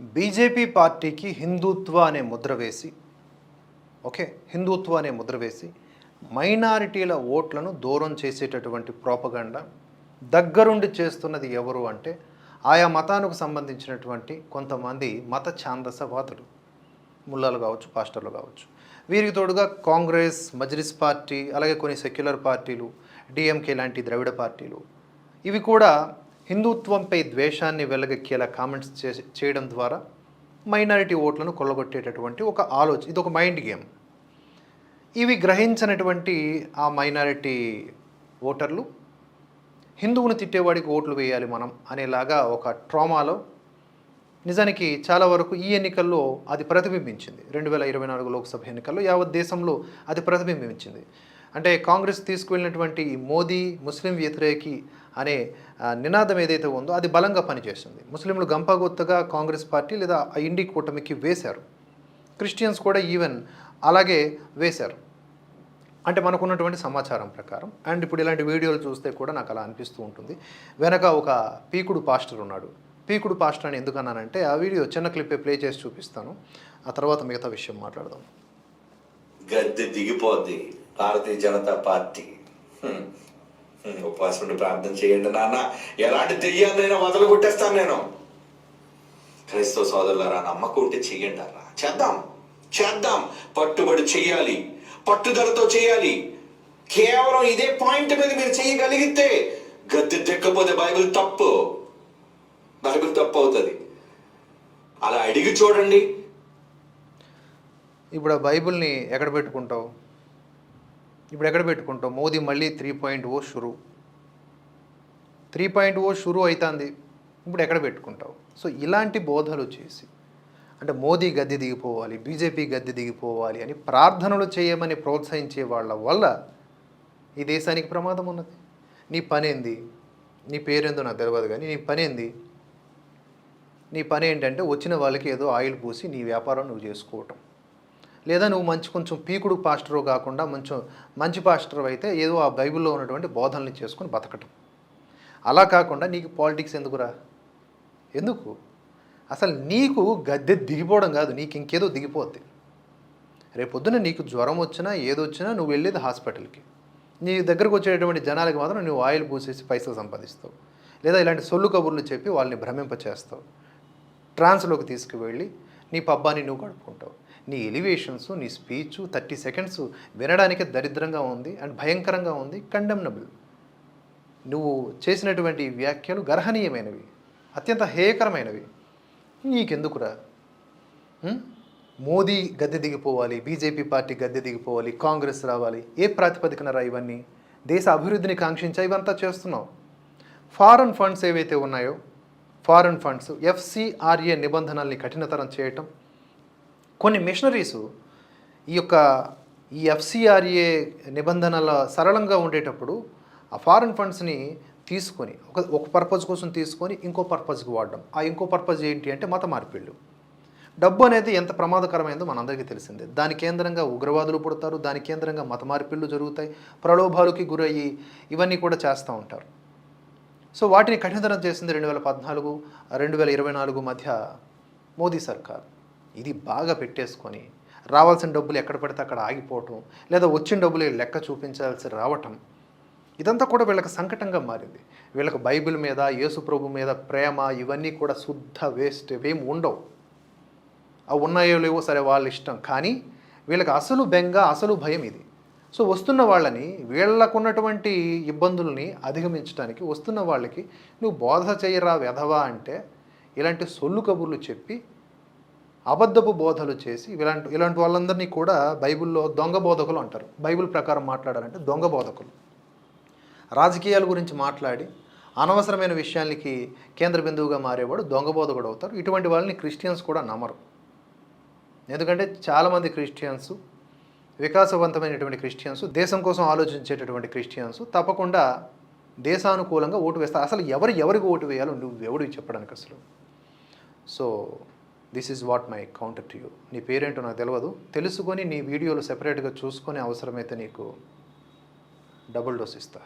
BJP పార్టీకి హిందుత్వ అనే ముద్ర వేసి ఓకే హిందుత్వ అనే ముద్ర వేసి మైనారిటీల ఓట్లను దూరం చేసేటటువంటి ప్రోపగండ దగ్గరుండి చేస్తున్నది ఎవరు అంటే ఆయా మతానికి సంబంధించినటువంటి కొంతమంది మత ఛాందసవాదులు ముల్లాలు కావచ్చు పాస్టర్లు కావచ్చు. వీరికి తోడుగా కాంగ్రెస్ మజ్లిస్ పార్టీ అలాగే కొన్ని సెక్యులర్ పార్టీలు డిఎంకే లాంటి ద్రవిడ పార్టీలు. ఇవి కూడా హిందుత్వంపై ద్వేషాన్ని వెలగక్కేలా కామెంట్స్ చే చేయడం ద్వారా మైనారిటీ ఓట్లను కొల్లగొట్టేటటువంటి ఒక ఆలోచన ఇది ఒక మైండ్ గేమ్ ఇవి గ్రహించినటువంటి ఆ మైనారిటీ ఓటర్లు హిందువుని తిట్టేవాడికి ఓట్లు వేయాలి మనం అనేలాగా ఒక ట్రామాలో నిజానికి చాలా వరకు ఈ ఎన్నికల్లో అది ప్రతిబింబించింది. రెండు వేల ఇరవై నాలుగు లోక్సభ ఎన్నికల్లో యావత్ దేశంలో అది ప్రతిబింబించింది. అంటే కాంగ్రెస్ తీసుకువెళ్ళినటువంటి మోదీ ముస్లిం వ్యతిరేకి అనే నినాదం ఏదైతే ఉందో అది బలంగా పనిచేస్తుంది. ముస్లింలు గంపగొత్తగా కాంగ్రెస్ పార్టీ లేదా ఇండి కూటమికి వేశారు. క్రిస్టియన్స్ కూడా ఈవెన్ అలాగే వేశారు. అంటే మనకున్నటువంటి సమాచారం ప్రకారం. అండ్ ఇప్పుడు ఇలాంటి వీడియోలు చూస్తే కూడా నాకు అలా అనిపిస్తూ ఉంటుంది. వెనక ఒక పీకుడు పాస్టర్ ఉన్నాడు. పీకుడు పాస్టర్ అని ఎందుకన్నానంటే ఆ వీడియో చిన్న క్లిప్పే ప్లే చేసి చూపిస్తాను. ఆ తర్వాత మిగతా విషయం మాట్లాడదాం. గద్దె దిగిపోద్ది. భారతీయ జనతా పార్టీ. ఉపవాసం ఉండి ప్రార్థన చేయండి నాన్న. ఎలాంటి దెయ్యాన్నైనా వదలు కొట్టేస్తాను నేను. క్రైస్తవ సోదరులారా నమ్మకం ఉంటే చెయ్యండి అలా చేద్దాం. చేద్దాం. పట్టుబడి చెయ్యాలి పట్టుదలతో చేయాలి. కేవలం ఇదే పాయింట్ మీద మీరు చేయగలిగితే గద్దె దిక్కపోతే బైబిల్ తప్పు. బైబిల్ తప్పు అవుతుంది. అలా అడిగి చూడండి. ఇప్పుడు ఆ బైబిల్ని ఎక్కడ పెట్టుకుంటావు? ఇప్పుడు ఎక్కడ పెట్టుకుంటావు? మోదీ మళ్ళీ త్రీ పాయింట్ ఓ షురు. త్రీ పాయింట్ ఓ షురు అవుతుంది ఇప్పుడు ఎక్కడ పెట్టుకుంటావు? సో ఇలాంటి బోధలు చేసి అంటే మోదీ గద్దె దిగిపోవాలి బీజేపీ గద్దె దిగిపోవాలి అని ప్రార్థనలు చేయమని ప్రోత్సహించే వాళ్ళ వల్ల ఈ దేశానికి ప్రమాదం ఉన్నది. నీ పనేంది? నీ పేరేందో నాకు తెలియదు కానీ నీ పనేంది? నీ పని ఏంటంటే వచ్చిన వాళ్ళకి ఏదో ఆయిల్ పూసి నీ వ్యాపారం నువ్వు చేసుకోవటం. లేదా నువ్వు మంచి కొంచెం పీకుడు పాస్టరు కాకుండా మంచి మంచి పాస్టర్ అయితే ఏదో ఆ బైబిల్లో ఉన్నటువంటి బోధనలు చేసుకొని బతకటం. అలా కాకుండా నీకు పాలిటిక్స్ ఎందుకురా? ఎందుకు? అసలు నీకు గద్దె దిగిపోవడం కాదు నీకు ఇంకేదో దిగిపోద్ది. రేపొద్దున నీకు జ్వరం వచ్చినా ఏదొచ్చినా నువ్వు వెళ్ళేది హాస్పిటల్కి. నీ దగ్గరకు వచ్చేటువంటి జనాలకి మాత్రం నువ్వు ఆయిల్ పూసేసి పైసలు సంపాదిస్తావు. లేదా ఇలాంటి సొల్లు కబుర్లు చెప్పి వాళ్ళని భ్రమింపచేస్తావు. ట్రాన్స్లోకి తీసుకువెళ్ళి నీ పబ్బాని నువ్వు గడుపుకుంటావు నీ ఎలివేషన్స్ నీ స్పీచ్ థర్టీ సెకండ్స్ వినడానికే దరిద్రంగా ఉంది అండ్ భయంకరంగా ఉంది కండెమ్నబుల్ నువ్వు చేసినటువంటి వ్యాఖ్యలు గర్హనీయమైనవి అత్యంత హేయకరమైనవి. నీకెందుకురా? మోదీ గద్దె దిగిపోవాలి బీజేపీ పార్టీ గద్దె దిగిపోవాలి కాంగ్రెస్ రావాలి ఏ ప్రాతిపదికన రా ఇవన్నీ? దేశ అభివృద్ధిని కాంక్షించా ఇవంతా చేస్తున్నావు. ఫారెన్ ఫండ్స్ ఏవైతే ఉన్నాయో ఫారెన్ ఫండ్స్ ఎఫ్సిఆర్ఏ నిబంధనల్ని కఠినతరం చేయటం కొన్ని మిషనరీసు ఈ యొక్క ఈ ఎఫ్సిఆర్ఏ నిబంధనల సరళంగా ఉండేటప్పుడు ఆ ఫారెన్ ఫండ్స్ని తీసుకొని ఒక ఒక పర్పస్ కోసం తీసుకొని ఇంకో పర్పస్కి వాడడం. ఆ ఇంకో పర్పస్ ఏంటి అంటే మత మార్పిళ్ళు. డబ్బు అనేది ఎంత ప్రమాదకరమైందో మనందరికీ తెలిసిందే. దాని కేంద్రంగా ఉగ్రవాదులు పుడతారు దాని కేంద్రంగా మత మార్పిళ్ళు జరుగుతాయి ప్రలోభాలకి గురయ్యి ఇవన్నీ కూడా చేస్తూ ఉంటారు. సో వాటిని కఠినతరం చేసింది రెండు వేల పద్నాలుగు రెండు వేల ఇరవై నాలుగు మధ్య మోదీ సర్కార్. ఇది బాగా పెట్టేసుకొని రావాల్సిన డబ్బులు ఎక్కడ పడితే అక్కడ ఆగిపోవటం లేదా వచ్చిన డబ్బులు లెక్క చూపించాల్సి రావటం ఇదంతా కూడా వీళ్ళకి సంకటంగా మారింది. వీళ్ళకి బైబిల్ మీద యేసు ప్రభు మీద ప్రేమ ఇవన్నీ కూడా శుద్ధ వేస్ట్ ఏమి ఉండవు. అవి ఉన్నాయో లేవో సరే వాళ్ళ ఇష్టం. కానీ వీళ్ళకి అసలు బెంగ అసలు భయం ఇది. సో వస్తున్న వాళ్ళని వీళ్ళకున్నటువంటి ఇబ్బందుల్ని అధిగమించడానికి వస్తున్న వాళ్ళకి నువ్వు బోధ చేయరా వెధవా? అంటే ఇలాంటి సొల్లు కబుర్లు చెప్పి అబద్ధపు బోధలు చేసి ఇలాంటి ఇలాంటి వాళ్ళందరినీ కూడా బైబిల్లో దొంగ బోధకులు అంటారు. బైబిల్ ప్రకారం మాట్లాడాలంటే దొంగ బోధకులు. రాజకీయాల గురించి మాట్లాడి అనవసరమైన విషయానికి కేంద్ర బిందువుగా మారేవాడు దొంగ బోధకుడు అవుతారు. ఇటువంటి వాళ్ళని క్రిస్టియన్స్ కూడా నమ్మరు. ఎందుకంటే చాలామంది క్రిస్టియన్స్ వికాసవంతమైనటువంటి క్రిస్టియన్స్ దేశం కోసం ఆలోచించేటటువంటి క్రిస్టియన్స్ తప్పకుండా దేశానుకూలంగా ఓటు వేస్తారు. అసలు ఎవరు ఎవరికి ఓటు వేయాలో నువ్వు ఎవడు చెప్పడానికి అసలు? So this is what my counter to you నీ పేరేంటో నాకు తెలియదు తెలుసుకొని నీ వీడియోలు సెపరేట్గా చూసుకొని అవసరమైతే నీకు డబుల్ డోస్ ఇస్తా.